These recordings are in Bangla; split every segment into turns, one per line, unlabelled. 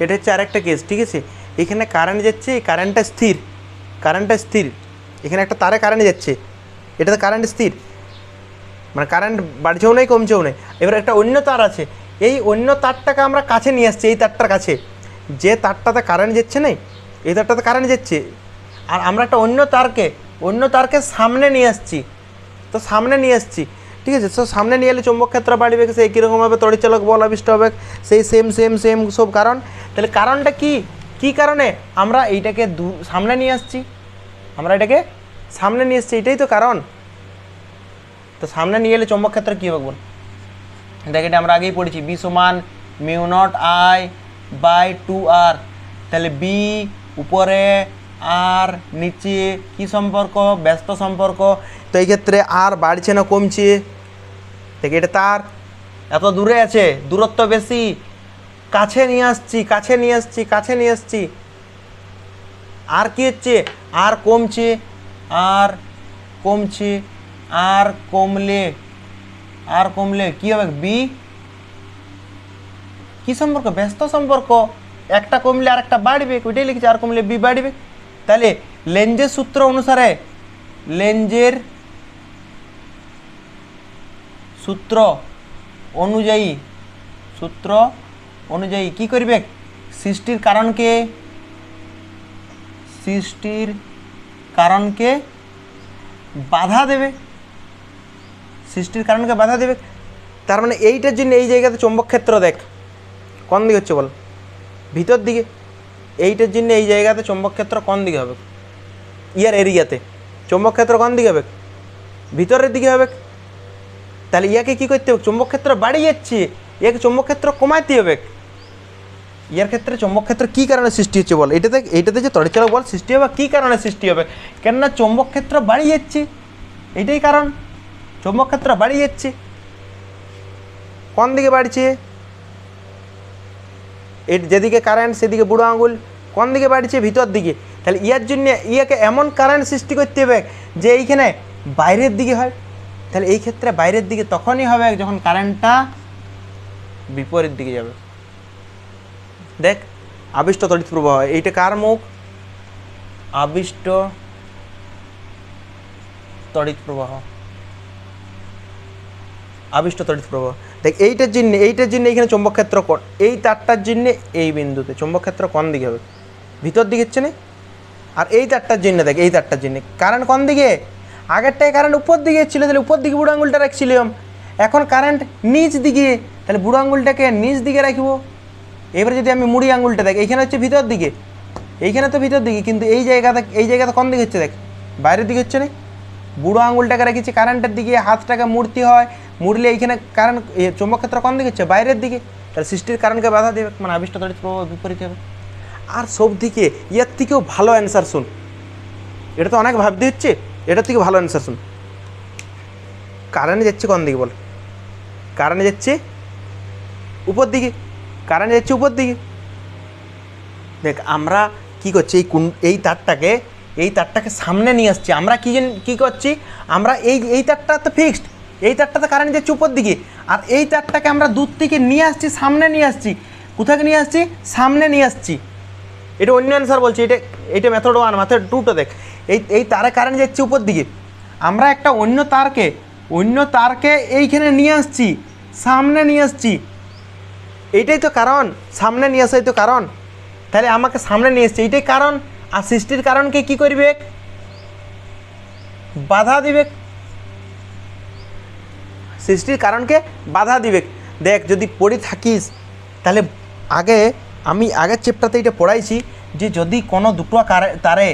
এটা হচ্ছে আরেকটা কেস ঠিক আছে? এখানে কারেন্ট যাচ্ছে, এই কারেন্টটা স্থির। কারেন্টটা স্থির। এখানে একটা তারে কারেন্ট যাচ্ছে। এটাতে কারেন্ট স্থির। মানে কারেন্ট বাড়ছেও নেই, কমছেও নেই। এবার একটা অন্য তার আছে। এই অন্য তারটাকে আমরা কাছে নিয়ে আসছি, এই তারটার কাছে। যে তারটাতে কারেন্ট যাচ্ছে না এই তারটাতে কারেন্ট যাচ্ছে। আর আমরা একটা অন্য তারকে অন্য তারকে সামনে নিয়ে আসছি। তো সামনে নিয়ে আসছি। ঠিক আছে? তো সামনে নিয়ে এলে চুম্বক ক্ষেত্র বাড়বে সেই কীরকমভাবে তড়িচালক বল আবিষ্ট হবে, সেই সেম সেম সেম সব কারণ। তাহলে কারণটা কি? কি কারণে? আমরা এইটাকে সামনে নিয়ে আসছি। আমরা এটাকে সামনে নিয়ে আসছি এটাই তো কারণ। তো সামনে নিয়ে এলে চুম্বক ক্ষেত্র কী হবে বল? দেখ, এটা আমরা আগেই পড়েছি বি সমান mu naught I by two R তাহলে বি উপরে আর নিচে কি সম্পর্ক? ব্যস্ত সম্পর্ক। তো এই ক্ষেত্রে আর বাড়ছে না, কমছে। দেখ, এটা তার। এত দূরে আছে, দূরত্ব বেশি। কাছে নিয়ে আসছি, কাছে নিয়ে আসছি, কাছে নিয়ে আসছি। আর কি হচ্ছে? আর কমছে আর কমছে, আর কমলে আর কমলে কি হবে? বি কি সম্পর্ক? ব্যস্ত সম্পর্ক। একটা কমলে আর একটা বাড়বে, ওইটাই লিখেছে, আর কমলে বি বাড়বে। তাহলে লেঞ্জের সূত্র অনুসারে লেঞ্জের সূত্র অনুযায়ী সূত্র অনুযায়ী কি করবে? সৃষ্টির কারণকে সৃষ্টির কারণকে বাধা দেবে। সৃষ্টির কারণকে বাধা দেবে। তার মানে এইটার জন্য এই জায়গাতে চৌম্বক ক্ষেত্র দেখ। কোন দিকে হচ্ছে বল? ভিতর দিকে। এইটার জন্য এই জায়গাতে চৌম্বক ক্ষেত্র কোন দিকে হবে? ইয়ার এরিয়াতে। চৌম্বক ক্ষেত্র কোন দিকে হবে? ভিতরের দিকে হবে। তাহলে ইয়াকে কী করতে হবে? চৌম্বক ক্ষেত্র বাড়িয়ে যাচ্ছে। ইয়াকে চৌম্বক ক্ষেত্র কমাইতে হবে। ইয়ার ক্ষেত্রে চৌম্বক ক্ষেত্র কী কারণে সৃষ্টি হচ্ছে বল? এটাতে এইটাতে যে তড়িচালক বল সৃষ্টি হবে, কী কারণে সৃষ্টি হবে? কেননা চৌম্বক ক্ষেত্র বাড়িয়ে যাচ্ছে। এটাই কারণ। চৌম্বক ক্ষেত্র বাড়িয়ে যাচ্ছে। কোন দিকে বাড়ছে? যেদিকে কারেন্ট সেদিকে বুড়ো আঙুল কোন দিকে বাড়ছে? ভিতর দিকে। তাহলে ইয়ার জন্য ইয়াকে এমন কারেন্ট সৃষ্টি করতে হবে যে এইখানে বাইরের দিকে হয়। তাহলে এই ক্ষেত্রে বাইরের দিকে তখনই হবে যখন কারেন্টটা বিপরীত দিকে যাবে। দেখ, আবিষ্ট তড়িৎ প্রবাহ, এইটা কার মুখ? আবিষ্ট তড়িৎ প্রবাহ। আবিষ্ট তড়িৎ প্রবাহ। দেখ, এইটার জন্য এইটার জন্য এইখানে চৌম্বক ক্ষেত্র কোন? এই তারটার জন্য এই বিন্দুতে চৌম্বক ক্ষেত্র কোন দিকে হবে? ভিতর দিকে হচ্ছে না। আর এই তারটার জন্য দেখ, এই তারটার জন্য। কারেন্ট কোন দিকে? আগেরটায় কারেন্ট উপর দিকে ছিল, তাহলে উপর দিকে বুড়ো আঙুলটা রাখছিলাম। এখন কারেন্ট নিচ দিকে, তাহলে বুড়ো আঙুলটাকে নিচ দিকে রাখব। এবারে যদি আমি মুড়ি আঙুলটা দেখ, এইখানে হচ্ছে ভিতর দিকে। এইখানে তো ভিতর দিকে, কিন্তু এই জায়গাতে এই জায়গাতে কোন দিকে হচ্ছে দেখ? বাইরের দিকে হচ্ছে না। বুড়ো আঙুলটাকে রেখেছি কারেন্টের দিকে, হাতটাকে মুড়তে হয়। মুড়লে এইখানে কারেন্ট চৌম্বক ক্ষেত্র কোন দিকে হচ্ছে? বাইরের দিকে। তাহলে সৃষ্টির কারণকে বাধা দেবে মানে আবিষ্ট প্রবাহ বিপরীত হবে। আর সব দিকে ইয়ার থেকেও ভালো অ্যান্সার শুন। এটা তো অনেক ভাবতে হচ্ছে, এটার থেকে ভালো অ্যান্সার শুন। কারেন্ট যাচ্ছে কোন দিকে বল? কারেন্ট যাচ্ছে উপর দিকে। কারেন্ট যাচ্ছে উপর দিকে। দেখ, আমরা কি করছি, এই কুন এই তারটাকে এই তারটাকে সামনে নিয়ে আসছি। আমরা কী কি করছি? আমরা এই এই তারটা তো ফিক্সড এই তারটাতে কারেন্ট যাচ্ছে উপর দিকে। আর এই তারটাকে আমরা দূর থেকে নিয়ে আসছি, সামনে নিয়ে আসছি। কোথাকে নিয়ে আসছি? সামনে নিয়ে আসছি। এটা অন্য অ্যান্সার বলছি, এটা এটা মেথড ওয়ান মেথড টুটা দেখ। এই এই তারে কারেন্ট যাচ্ছে উপর দিকে। আমরা একটা অন্য তারকে অন্য তারকে এইখানে নিয়ে আসছি, সামনে নিয়ে আসছি। এইটাই তো কারণ, সামনে নিয়ে আসাই তো কারণ। তাহলে আমাকে সামনে নিয়ে এসছে এইটাই কারণ। আর সৃষ্টির কারণকে কি করবে? বাধা দিবে। সৃষ্টির কারণকে বাধা দিবে। দেখ, যদি পড়ে থাকিস, তাহলে আগে আমি আগের চ্যাপ্টারতে এটা পড়াইছি যে যদি কোনো দুটো তারে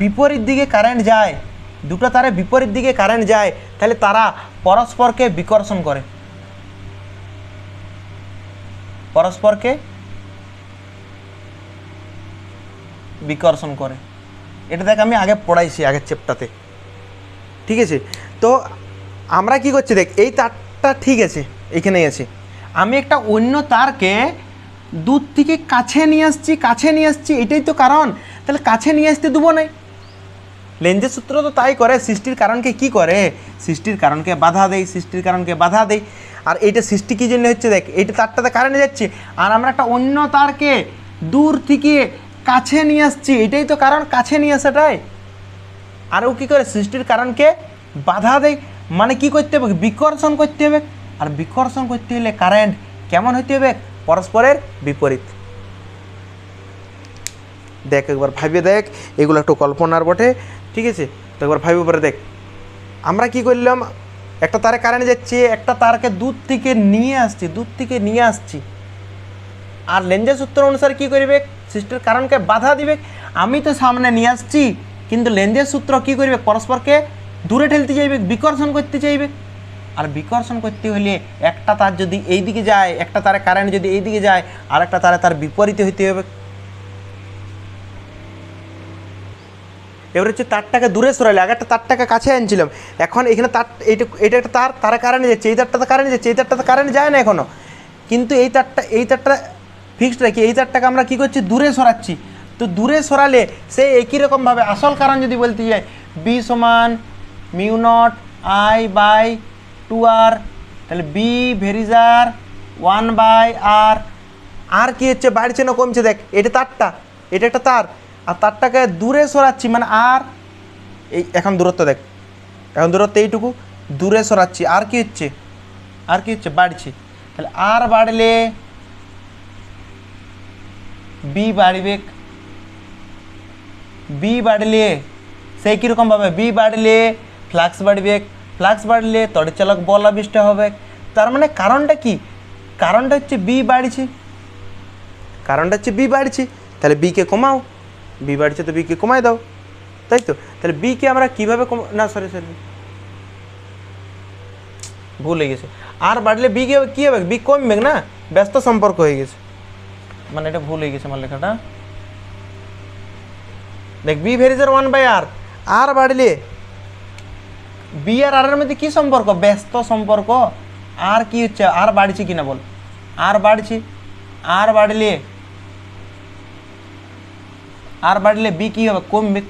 বিপরীত দিকে কারেন্ট যায়, দুটো তারে বিপরীত দিকে কারেন্ট যায়, তাহলে তারা পরস্পরকে বিকর্ষণ করে। পরস্পরকে বিকর্ষণ করে। এটা দেখ আমি আগে পড়াইছি আগের চ্যাপ্টারতে ঠিক আছে? তো আমরা কি করছি দেখ, এই তারটা ঠিক আছে এইখানেই আছে। আমি একটা অন্য তারকে দূর থেকে কাছে নিয়ে আসছি, কাছে নিয়ে আসছি, এটাই তো কারণ। তাহলে কাছে নিয়ে আসতে দেবো নাই লেন্সের সূত্র তো তাই করে, সৃষ্টির কারণকে কি করে? সৃষ্টির কারণকে বাধা দেয়, সৃষ্টির কারণকে বাধা দেয়। আর এইটা সৃষ্টি কী জন্য হচ্ছে দেখ, এইটা তারটাতে কারেন্টে যাচ্ছে। আর আমরা একটা অন্য তারকে দূর থেকে কাছে নিয়ে আসছি, এটাই তো কারণ, কাছে নিয়ে আসাটাই। আর ও কী করে? সৃষ্টির কারণকে বাধা দেয়। মানে কি করতে হবে? বিকর্ষণ করতে হবে। আর বিকর্ষণ করতে হলে কারেন্ট কেমন হইতে হবে? পরস্পরের বিপরীত। দেখ, একবার ভাবিয়ে দেখ, এগুলো একটু কল্পনার বটে, ঠিক আছে? তো একবার ভাবিয়ে পরে দেখ। আমরা কি করলাম? একটা তারে কারেন্ট যাচ্ছে, একটা তারকে দূর থেকে নিয়ে আসছি, দূর থেকে নিয়ে আসছি। আর লেঞ্জের সূত্র অনুসারে কি করবে? সৃষ্টির কারণকে বাধা দিবে। আমি তো সামনে নিয়ে আসছি, কিন্তু লেঞ্জের সূত্র কি করবে? পরস্পরকে দূরে ঠেলতে চাইবে, বিকর্ষণ করতে চাইবে। আর বিকর্ষণ করতে হলে একটা তার যদি এই দিকে যায়, একটা তারে কারেন্ট যদি এই দিকে যায় আর একটা তারে তার বিপরীতে হইতে হবে। এবার হচ্ছে তারটাকে দূরে সরালে আগে একটা তারটাকে কাছে আনছিলাম। এখন এখানে তার, এইটা এটা একটা তার, তারা কারেন্ট যাচ্ছে, এই তারটা তো কারেন্ট যাচ্ছে, এই তারটা তো কারেন্ট যায় না এখনও কিন্তু এই তারটা এই তারটা ফিক্সড রাখি এই তারটাকে আমরা কী করছি? দূরে সরাচ্ছি। তো দূরে সরালে সে একই রকমভাবে আসল কারণ যদি বলতে যাই বি সমান mu naught I by two R তাহলে B varies as one by R R কি হচ্ছে? বাড়ছে না কমছে? দেখ, এটা তারটা, এটা একটা তার। আর তারটাকে দূরে সরাচ্ছি মানে আর এই এখন দূরত্ব দেখ, এখন দূরত্ব এইটুকু, দূরে সরাচ্ছি। আর কি হচ্ছে? আর কি হচ্ছে? বাড়ছে। তাহলে আর বাড়লে বি বাড়বে বি বাড়লে, সেই কীরকমভাবে বি বাড়লে ফ্লাক্স বাড়বে ফ্লাক্স বাড়লে তড়িৎচালক বল আবিষ্ট হবে। তার মানে কারণটা কি? কারণটা হচ্ছে বি বাড়ছে। কারণটা হচ্ছে বি বাড়ছে। তাহলে বিকে কমাও। বি বাড়ছে তো বিকে কমাই দাও। তাই তো? তাহলে বিকে আমরা কীভাবে কম না সরি সরি ভুল হয়ে গেছে। আর বাড়লে বি কে কী হবে? বি কমবে না? ব্যস্ত সম্পর্ক হয়ে গেছে। মানে এটা ভুল হয়ে গেছে আমার লেখাটা। দেখ B varies as one by R R বাড়লে বি আর আর মধ্যে কি সম্পর্ক? ব্যস্ত সম্পর্ক। আর কি হচ্ছে? আর বাড়ছে কিনা বল? আর বাড়ছে। আর বাড়লে আর বাড়লে বি কী হবে? কমবে।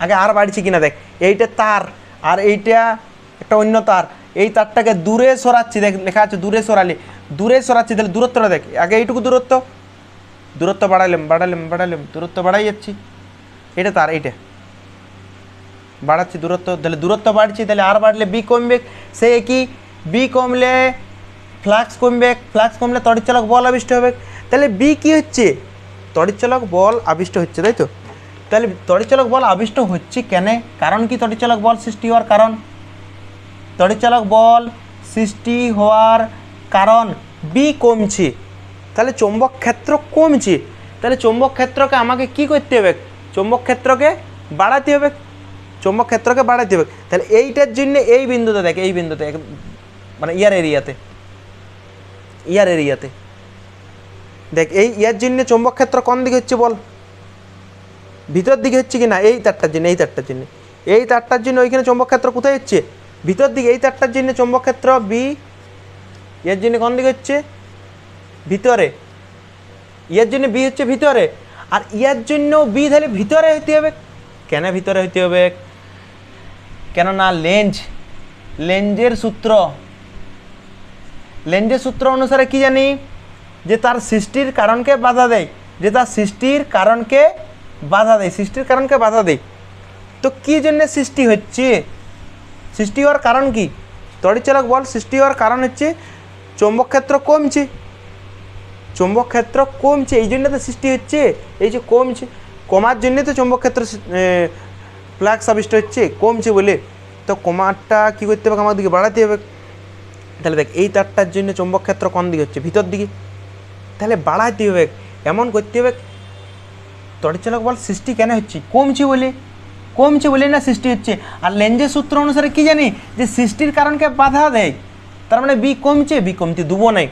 আগে আর বাড়ছে কিনা দেখ। এইটা তার। আর এইটা একটা অন্য তার। এই তারটাকে দূরে সরাচ্ছি। দেখ, লেখা আছে দূরে সরালে। দূরে সরাচ্ছি, তাহলে দূরত্বটা দেখ। আগে এইটুকু দূরত্ব। দূরত্ব বাড়াইলাম বাড়াইলাম বাড়াইলাম। দূরত্ব বাড়াই যাচ্ছি। এটা তার, এইটা। বাড়াচ্ছি দূরত্ব, তাহলে দূরত্ব বাড়ছে, তাহলে আর বাড়লে বি কমবে, সে কি বি কমলে ফ্লাক্স কমবে ফ্লাক্স কমলে তড়িৎচালক বল আবিষ্ট হবে। তাহলে বি কি হচ্ছে? তড়িৎচালক বল আবিষ্ট হচ্ছে, তাই তো? তাহলে তড়িৎচালক বল আবিষ্ট হচ্ছে কেন? কারণ কি তড়িৎচালক বল সৃষ্টি হওয়ার কারণ? তড়িৎচালক বল সৃষ্টি হওয়ার কারণ বি কমছে। তাহলে চৌম্বক ক্ষেত্র কমছে। তাহলে চৌম্বক ক্ষেত্রকে আমাকে কি করতে হবে? চৌম্বক ক্ষেত্রকে বাড়াতে হবে। চৌম্বক ক্ষেত্রকে বাড়াতে হবে। তাহলে এইটার জন্য এই বিন্দুতে দেখ, এই বিন্দুতে মানে ইয়ার এরিয়াতে। ইয়ার এরিয়াতে। দেখ, এই ইয়ার জন্য চৌম্বক ক্ষেত্র কোন দিকে হচ্ছে বল? ভিতর দিকে হচ্ছে কি না? এই তারটার জন্য, এই তারটার জন্য। এই তারটার জন্য ওইখানে চৌম্বক ক্ষেত্র কোথায় হচ্ছে? ভিতর দিকে, এই তারটার জন্য চৌম্বক ক্ষেত্র বি এর জন্য কোন দিকে হচ্ছে? ভিতরে। ইয়ার জন্য বি হচ্ছে ভিতরে। আর ইয়ার জন্য বি তাহলে ভিতরে হইতে হবে। কেন ভিতরে হইতে হবে? কেননা লেঞ্জ, লেঞ্জের সূত্র। লেঞ্জের সূত্র অনুসারে কি জানি? যে তার সৃষ্টির কারণকে বাধা দেয়। যে তার সৃষ্টির কারণকে বাধা দেয়। সৃষ্টির কারণকে বাধা দেয়। তো কী জন্য সৃষ্টি হচ্ছে? সৃষ্টি হওয়ার কারণ কি? তড়িৎচালক বল, সৃষ্টি হওয়ার কারণ হচ্ছে চৌম্বক ক্ষেত্র কমছে। চৌম্বক ক্ষেত্র কমছে। এই জন্য তো সৃষ্টি হচ্ছে। এই যে কমছে, কমার জন্যে তো চৌম্বক ক্ষেত্র ফ্লাক্স আবিষ্ট হচ্ছে, কমছে বলে। তো কমারটা কী করতে হবে? আমার দিকে বাড়াতে হবে। তাহলে দেখ, এই তারটার জন্য চৌম্বক ক্ষেত্র কোন দিকে হচ্ছে? ভিতর দিকে। তাহলে বাড়াতে হবে। এমন করতে হবে তড়িৎচালক বল সৃষ্টি কেন হচ্ছে? কমছে বলে। কমছে বলে না সৃষ্টি হচ্ছে? আর লেঞ্জের সূত্র অনুসারে কি জানি? যে সৃষ্টির কারণকে বাধা দেয়। তার মানে বি কমছে, বি কমতে দুবো নাই।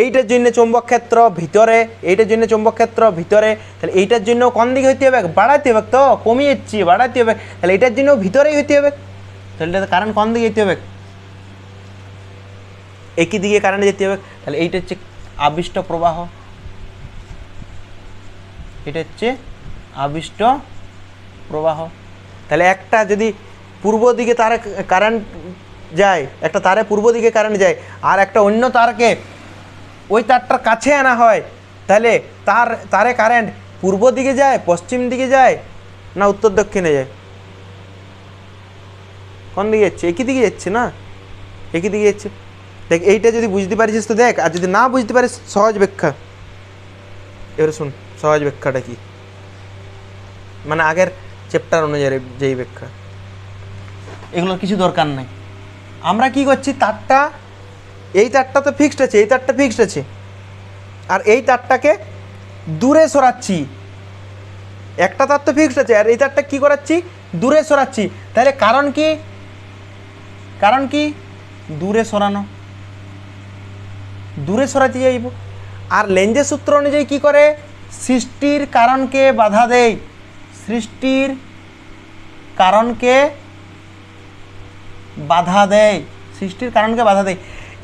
এইটার জন্য চৌম্বক ক্ষেত্র ভিতরে এইটার জন্য চৌম্বক ক্ষেত্র ভিতরে, তাহলে এইটার জন্য কোন দিকে হইতে হবে? বাড়াইতে হবে তো, কমিয়ে যাচ্ছি বাড়াতে হবে। তাহলে এটার জন্য ভিতরেই হইতে হবে। তাহলে এটার কারণ কোন দিকে হইতে হবে? একই দিকে কারেন্ট যেতে হবে। তাহলে এইটা হচ্ছে আবিষ্ট প্রবাহ। এটা হচ্ছে আবিষ্ট প্রবাহ। তাহলে একটা যদি পূর্ব দিকে তারে কারেন্ট যায়, একটা তারে পূর্ব দিকে কারেন্ট যায়, আর একটা অন্য তারকে ওই তারটার কাছে আনা হয়। তাহলে তার, তারে কারেন্ট পূর্ব দিকে যায়, পশ্চিম দিকে যায়, না উত্তর দক্ষিণে যায়? কোন দিকে যাচ্ছে? একই দিকে যাচ্ছে না? একই দিকে যাচ্ছে। দেখ, এইটা যদি বুঝতে পারিস তো দেখ, আর যদি না বুঝতে পারিস, সহজ ব্যাখ্যা। এবারে শুন, সহজ ব্যাখ্যাটা কি? মানে আগের চ্যাপ্টার অনুযায়ী যেই ব্যাখ্যা। এগুলোর কিছু দরকার নাই। আমরা কি করছি? তারটা এই তারটা তো ফিক্সড আছে, এই তারটা ফিক্সড আছে। আর এই তারটাকে দূরে সরাচ্ছি। একটা তার তো ফিক্সড আছে, আর এই তারটা কি করাচ্ছি? দূরে সরাচ্ছি। তাহলে কারণ কি? কারণ কি? দূরে সরানো। দূরে সরাতে যাইব। আর লেঞ্জের সূত্র অনুযায়ী কি করে? সৃষ্টির কারণকে বাধা দেয়। সৃষ্টির কারণকে বাধা দেয়। সৃষ্টির কারণকে বাধা দেয়।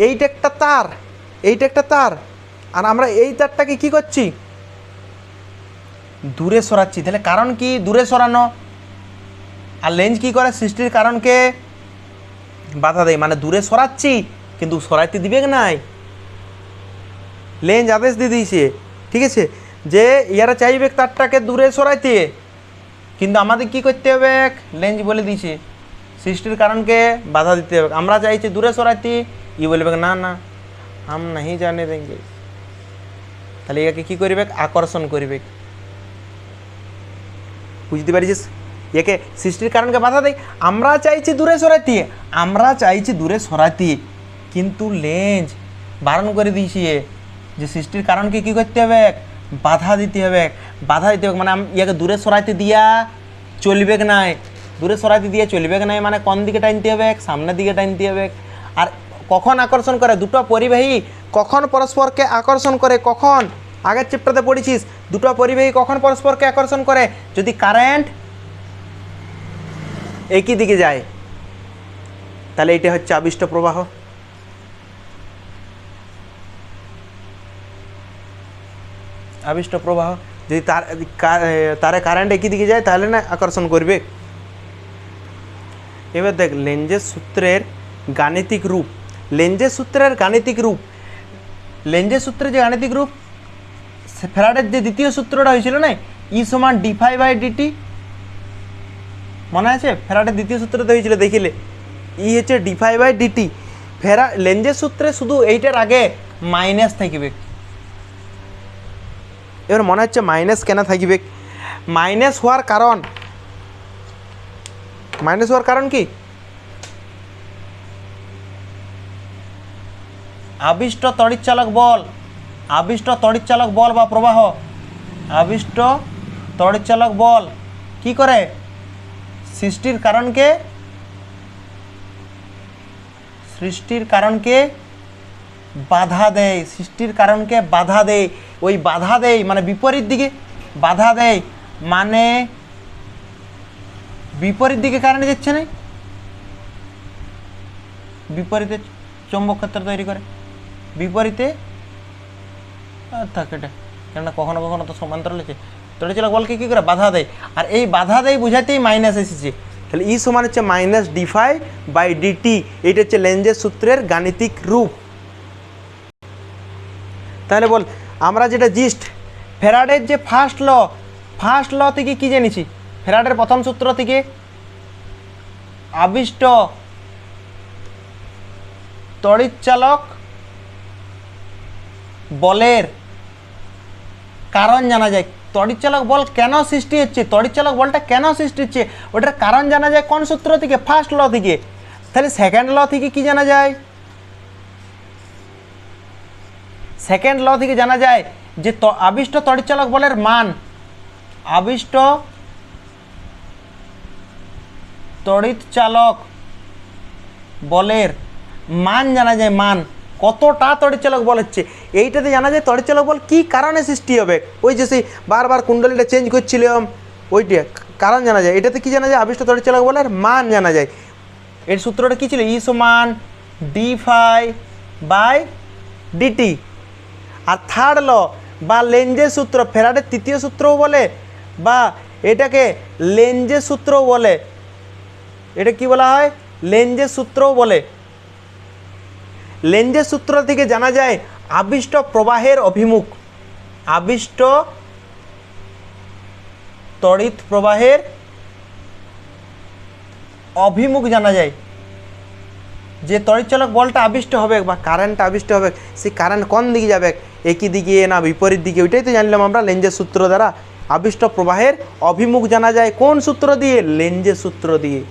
এইটা একটা তার, এইটা একটা তার। আর আমরা এই তারটাকে কি করছি? দূরে সরাচ্ছি। তাহলে কারণ কি? দূরে সরানো। আর লেন্স কি করে? সৃষ্টির কারণকে বাধা দেয়। মানে দূরে সরাচ্ছি, কিন্তু সরাইতে দিবে নাই? লেন্স আদেশ দিয়ে দিয়েছে। ঠিক আছে? যে ইয়ারা চাইবে তারটাকে দূরে সরাইতে। কিন্তু আমাদের কি করতে হবে? লেন্স বলে দিয়েছে। সৃষ্টির কারণকে বাধা দিতে হবে। আমরা চাইছি দূরে সরাইতে। ই বলবে না না হাম নাহি জানে দেঙ্গে তাহলে ইয়াকে কি করবে? আকর্ষণ করবে। বুঝতে পারিস একে সৃষ্টির কারণকে বাধা দেয়। আমরা চাইছি দূরে সরাইতে, আমরা চাইছি দূরে সরাইতে। কিন্তু লেঞ্জ বারণ করে দিয়েছি যে সৃষ্টির কারণকে কি করতে হবে? বাধা দিতে হবে। বাধা দিতে হবে মানে আম- ইয়াকে দূরে সরাইতে দিয়া চলবে নাই? দূরে সরাইতে দিয়ে চলবে নাই মানে কোন দিকে টানতে হবে? সামনের দিকে টানতে হবে। আর কখন আকর্ষণ করে? দুটো পরিবাহী কখন পরস্পরকে আকর্ষণ করে? কখন? আগের চ্যাপ্টারে পড়েছিস, দুটো পরিবাহী কখন পরস্পরকে আকর্ষণ করে? যদি কারেন্ট একই দিকে যায়, তাহলে এটা হচ্ছে আবিষ্ট প্রবাহ। আবিষ্ট প্রবাহ, যদি তার তারে কারেন্ট একই দিকে যায়, তাহলে না আকর্ষণ করবে। এবার দেখ লেঞ্জের সূত্রের গাণিতিক রূপ লেঞ্জের সূত্রের গাণিতিক রূপ। লেঞ্জের সূত্রের যে গাণিতিক রূপ ফ্যারাডের যে দ্বিতীয় সূত্রটা হয়েছিল না, ই সমান ডিফাই বাই ডিটি মনে আছে? ফেরাটের দ্বিতীয় সূত্রতে হয়েছিল, দেখিলে। ই হচ্ছে ডিফাই বাই ডিটি ফেরা লেঞ্জের সূত্রে শুধু এইটার আগে মাইনাস থাকবে। এবার মনে হচ্ছে মাইনাস কেন থাকবে? মাইনাস হওয়ার কারণ। মাইনাস হওয়ার কারণ কি? আবিষ্ট তড়িৎচালক বল। আবিষ্ট তড়িৎচালক বল বা প্রবাহ। আবিষ্ট তড়িৎচালক বল। কি করে? সৃষ্টির কারণকে? সৃষ্টির কারণকে বাধা দেয়। সৃষ্টির কারণকে বাধা দেয়। ওই বাধা দেয় মানে বিপরীত দিকে। বাধা দেয় মানে বিপরীত দিকে কারণে যাচ্ছে না। বিপরীতে চৌম্বক ক্ষেত্র তৈরি করে। বিপরীতে? থাক এটা। কেননা কখনো কখনো তো সমান্তরাল আছে তড়িচালক বলকে কী করে? বাধা দেয়। আর এই বাধা দেয় বুঝাতেই মাইনাস এসেছে। তাহলে ই সমান হচ্ছে মাইনাস ডিফাই বাই ডিটি এইটা হচ্ছে লেঞ্জের সূত্রের গাণিতিক রূপ। তাহলে বল, আমরা যেটা জিস্ট ফেরাডের যে ফার্স্ট ল ফার্স্ট ল থেকে কি জেনেছি? ফেরাডের প্রথম সূত্র থেকে? আবিষ্ট তড়িৎচালক বলের কারণ জানা যায়। তড়িৎচালক বল কেন সৃষ্টি হচ্ছে? তড়িৎচালক বলটা কেন সৃষ্টি হচ্ছে? ওটার কারণ জানা যায় কোন সূত্র থেকে? ফার্স্ট ল থেকে। তাহলে সেকেন্ড ল থেকে কি জানা যায়? সেকেন্ড ল থেকে জানা যায় যে আবিষ্ট তড়িৎচালক বলের মান। আবিষ্ট তড়িৎচালক বলের মান জানা যায়। মান কতটা তড়িৎচালক বল হচ্ছে? এইটাতে জানা যায় তড়িৎচালক বল কী কারণে সৃষ্টি হবে? ওই যে সেই বারবার কুণ্ডলীটা চেঞ্জ করছিলাম ওইটা কারণ জানা যায়। এটাতে কি জানা যায়? আবিষ্ট তড়িৎচালক বলের মান জানা যায়। এর সূত্রটা কী ছিল? ই সমান ডি ফাই বাই ডিটি আর থার্ড ল বা লেঞ্জের সূত্র, ফেরাডের তৃতীয় সূত্রও বলে, বা এটাকে লেঞ্জের সূত্রও বলে। এটা কি বলা হয়? লেঞ্জের সূত্রও বলে। লেঞ্জের সূত্র থেকে জানা যায়, আবিষ্ট প্রবাহের অভিমুখ। আবিষ্ট তড়িৎ প্রবাহের অভিমুখ জানা যায়। যে তড়িৎচালক বলটা আবিষ্ট হবে বা কারেন্ট আবিষ্ট হবে, সেই কারেন্ট কোন দিকে যাবে, একই দিকে না বিপরীত দিকে, ওইটাই তো জানলাম আমরা লেঞ্জের সূত্র দ্বারা। আবিষ্ট প্রবাহের অভিমুখ জানা যায় কোন সূত্র দিয়ে? লেঞ্জের সূত্র দিয়ে।